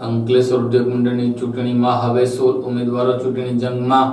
અંકલેશ્વર ઉદ્યોગ મંડળની ચૂંટણીમાં હવે સોળ ઉમેદવારો ચૂંટણી જંગમાં.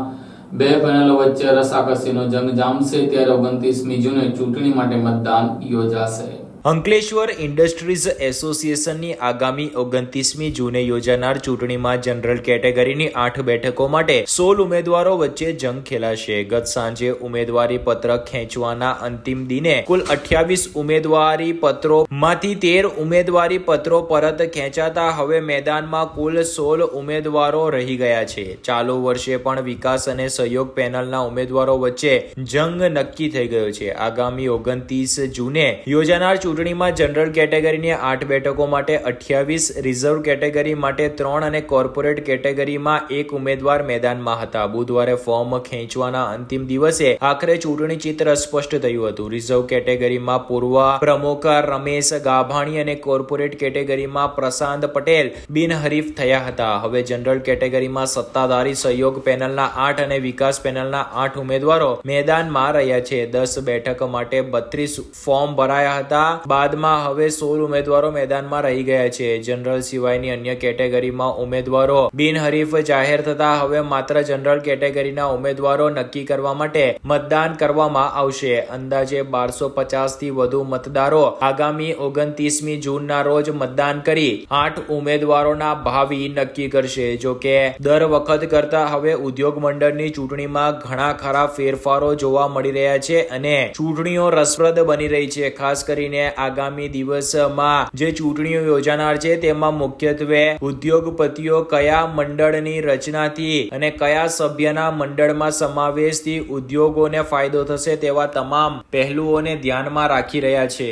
બે પેનલો વચ્ચે રસાકસીનો જંગ જામશે, ત્યારે ઓગણત્રીસમી જૂને ચૂંટણી માટે મતદાન યોજાશે. અંકલેશ્વર ઇન્ડસ્ટ્રીઝ એસોસિએશનની આગામી ઓગણત્રીસમી જૂને યોજાનાર ચૂંટણીમાં જનરલ કેટેગરીની આઠ બેઠકો માટે સોળ ઉમેદવારો વચ્ચે જંગ ખેલાશે. ગત સાંજે ઉમેદવારી પત્ર ખેંચવાના અંતિમ દિને કુલ અઠ્યાવીસ ઉમેદવારી પત્રોમાંથી તેર ઉમેદવારી પત્રો પરત ખેંચાતા હવે મેદાનમાં કુલ સોળ ઉમેદવારો રહી ગયા છે. ચાલુ વર્ષે પણ વિકાસ અને સહયોગ પેનલના ઉમેદવારો વચ્ચે જંગ નક્કી થઈ ગયો છે. આગામી ઓગણત્રીસ જૂને યોજાનાર ચૂંટણીમાં જનરલ કેટેગરીની આઠ બેઠકો માટે અઠ્યાવીસ, રિઝર્વ કેટેગરી માટે ત્રણ અને કોર્પોરેટ કેટેગરીમાં એક ઉમેદવાર મેદાનમાં હતા. બુધવારે ફોર્મ ખેંચવાના અંતિમ દિવસે આખરે ચૂંટણી ચિત્ર સ્પષ્ટ થયું હતું. રિઝર્વ કેટેગરીમાં પૂર્વ પ્રમુખ રમેશ ગાભાણી અને કોર્પોરેટ કેટેગરીમાં પ્રશાંત પટેલ બિનહરીફ થયા હતા. હવે જનરલ કેટેગરીમાં સત્તાધારી સહયોગ પેનલના આઠ અને વિકાસ પેનલના આઠ ઉમેદવારો મેદાનમાં રહ્યા છે. દસ બેઠક માટે બત્રીસ ફોર્મ ભરાયા હતા. બાદમાં હવે સોળ ઉમેદવારો મેદાનમાં રહી ગયા છે. જનરલ સિવાયની અન્ય કેટેગરીમાં ઉમેદવારો બિનહરીફ જાહેર થતા હવે માત્ર જનરલ કેટેગરીના ઉમેદવારો નક્કી કરવા માટે મતદાન કરવામાં આવશે. અંદાજે બારસો પચાસથી વધુ મતદારો આગામી ઓગણત્રીસમી જૂનના રોજ મતદાન કરી આઠ ઉમેદવારોના ભાવિ નક્કી કરશે. જોકે દર વખત કરતા હવે ઉદ્યોગ મંડળની ચૂંટણીમાં ઘણા ખરા ફેરફારો જોવા મળી રહ્યા છે અને ચૂંટણીઓ રસપ્રદ બની રહી છે. ખાસ કરીને આગામી દિવસમાં જે ચૂંટણીઓ યોજાનાર છે, તેમાં મુખ્યત્વે ઉદ્યોગપતિઓ કયા મંડળની રચનાથી અને કયા સભ્યના મંડળમાં સમાવેશથી ઉદ્યોગોને ફાયદો થશે તેવા તમામ પહેલુઓને ધ્યાનમાં રાખી રહ્યા છે.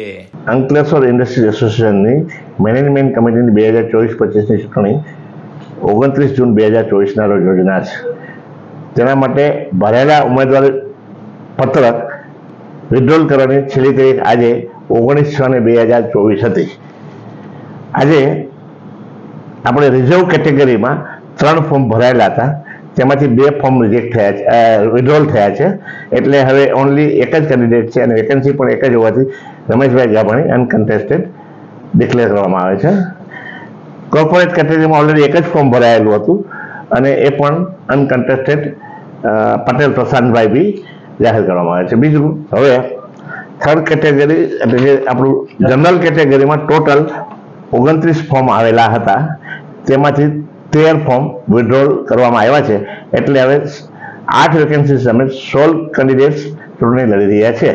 અંકલેશ્વર ઇન્ડસ્ટ્રીઝ એસોસિએશનની મેનેજમેન્ટ કમિટીની બે હજાર ચોવીસ પચીસની ચૂંટણી ઓગણત્રીસ જૂન બે હજાર ચોવીસના રોજ યોજના છે. તેના માટે ભરેલા ઉમેદવાર પત્રક વિડ્રોલ કરવાની છેલ્લી તારીખ આજે ઓગણીસ છ ને બે હજાર ચોવીસ હતી. આજે આપણે રિઝર્વ કેટેગરીમાં ત્રણ ફોર્મ ભરાયેલા હતા. તેમાંથી બે ફોર્મ રિજેક્ટ થયા છે વિડ્રોલ થયા છે. એટલે હવે ઓનલી એક જ કેન્ડિડેટ છે અને વેકેન્સી પણ એક જ હોવાથી રમેશભાઈ ગાભાણી અનકન્ટેસ્ટેડ ડિક્લેર કરવામાં આવે છે. કોર્પોરેટ કેટેગરીમાં ઓલરેડી એક જ ફોર્મ ભરાયેલું હતું અને એ પણ અનકન્ટેસ્ટેડ પટેલ પ્રશાંતભાઈ બી જાહેર કરવામાં આવે છે. બીજું, હવે થર્ડ કેટેગરી એટલે કે આપણું જનરલ કેટેગરીમાં ટોટલ ઓગણત્રીસ ફોર્મ આવેલા હતા, તેમાંથી તેર ફોર્મ વિડ્રોલ કરવામાં આવ્યા છે. એટલે હવે આઠ વેકેન્સી સામે સોલ કેન્ડિડેટ્સ ચૂંટણી લડી રહ્યા છે